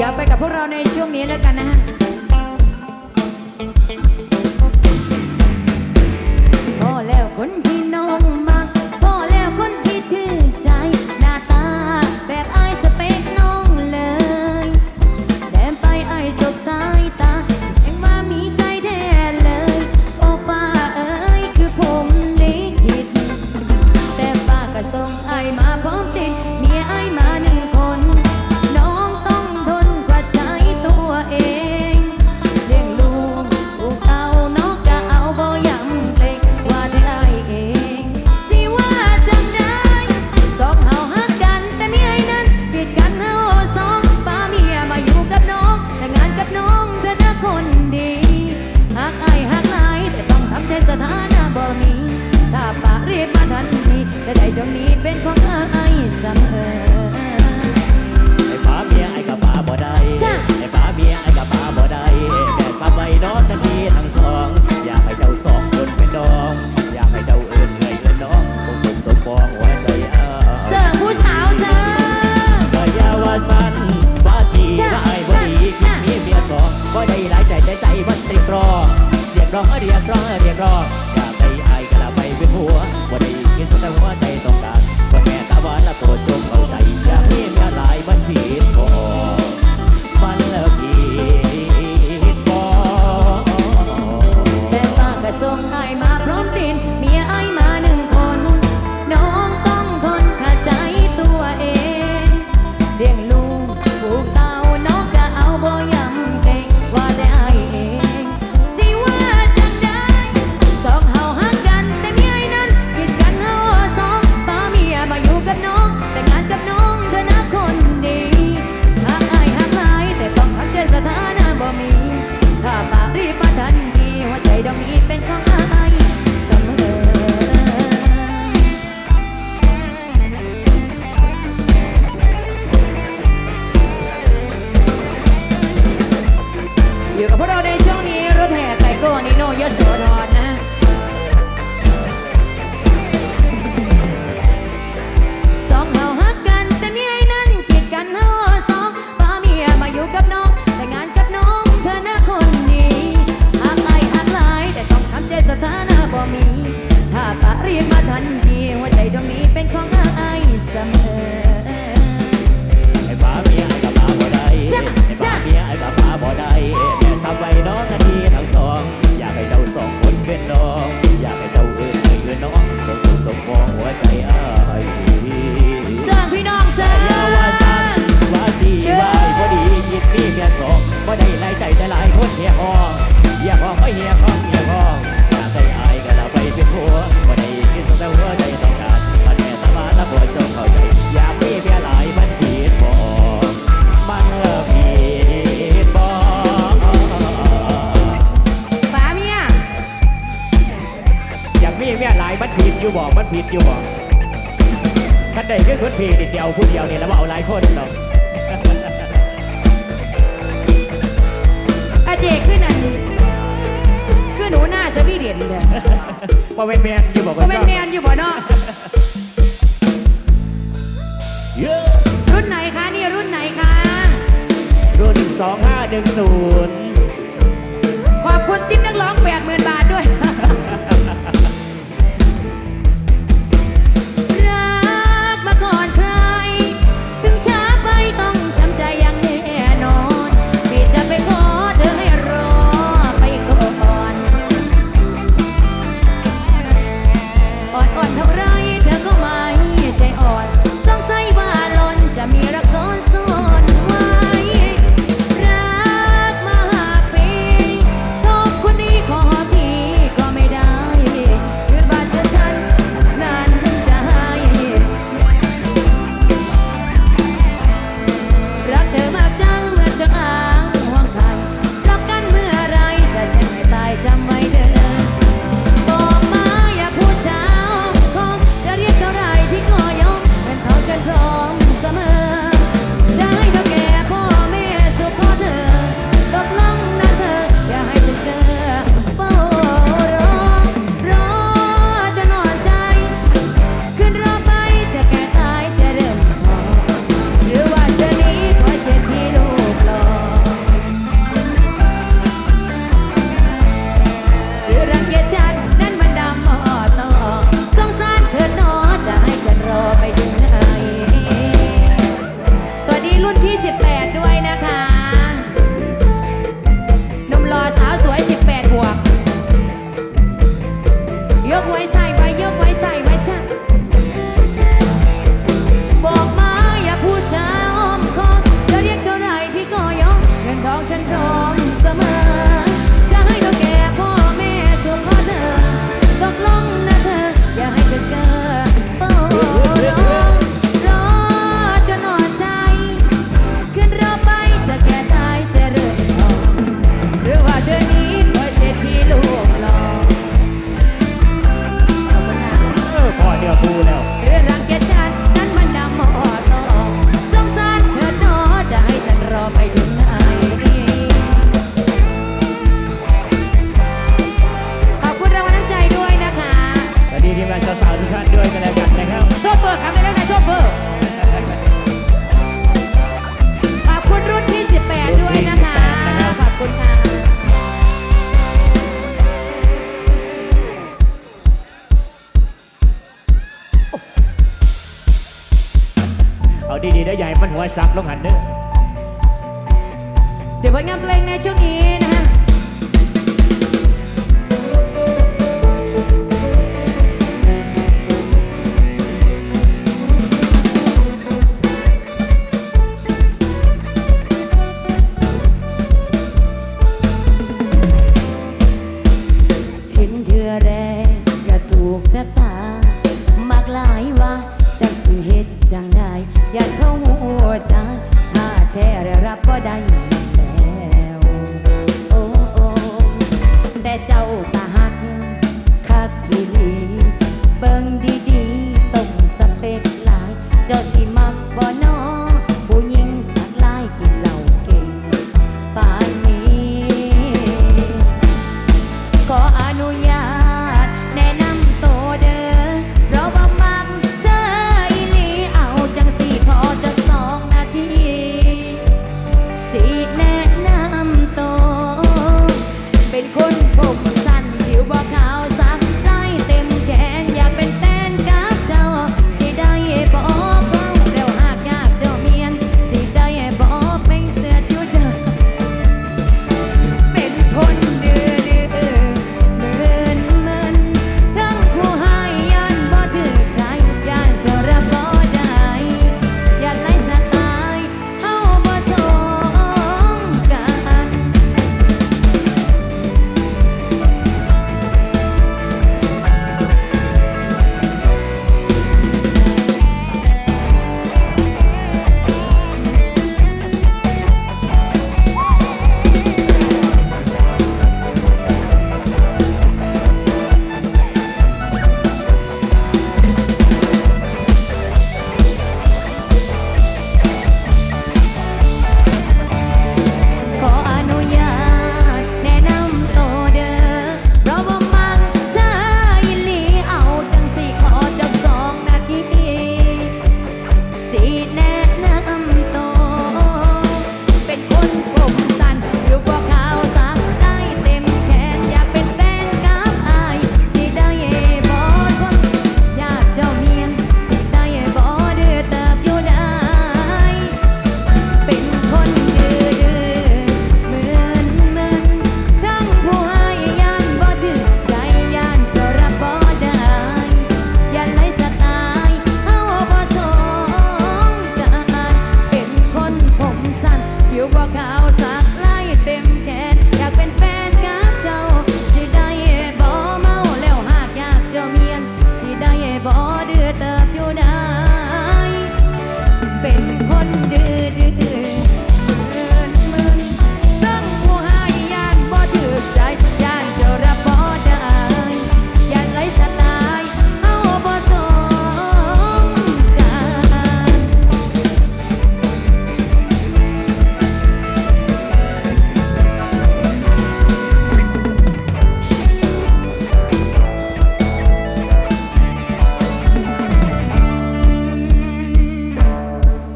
ย้อนไปกับพวกเราในช่วงนี้แล้วกันนะฮะ ใดตรงนี้เป็นของอายเสมอไอ้าเมียไอกะป๋าบ่ได้ไอ้าเมียไอกะป๋าบ่ได้แม่สบายนอนทันทีทั้งสอง อยาให้เจ้าสองคนเป็นน้อง อยาให้เจ้าเอิญเอ่ยเอิญน้องคงสมสมฟองหัใจอ้เสิร์ผู้สาวเสิร์ฟก็ยาว่าสั้นว่าสีว่าไอ้บ่ดีมีเมียสองบ่ได้หลายใจแต่ใจมันติดรอเรียกร้องเรียกร้องเรียกร้อง อยู่บ่คันใดคือคนพีนี่สิเอาผู้เดียวนี่แล้วว่าเอาหลายคนหรอกอาเจขึ้นอันคือหนูหน้าสวีเด่นเลยบ่เป็นแมนอยู่บ่ก็เป็นแมนอยู่บ่เนาะรุ่นไหนคะนี่รุ่นไหนคะ รุ่นสองห้าหนึ่งศูนย์ขอบคุณติ๊นักร้องแปดหมื่นบาทด้วย มันหัวสักลงหันเด้อเดี๋ยวผลงานเพลงในช่วงนี้นะฮะเห็นเธอแรงกก็ถูกชะตา แท้และรับบ่ได้แล้วโอ้โอ้แต่เจ้า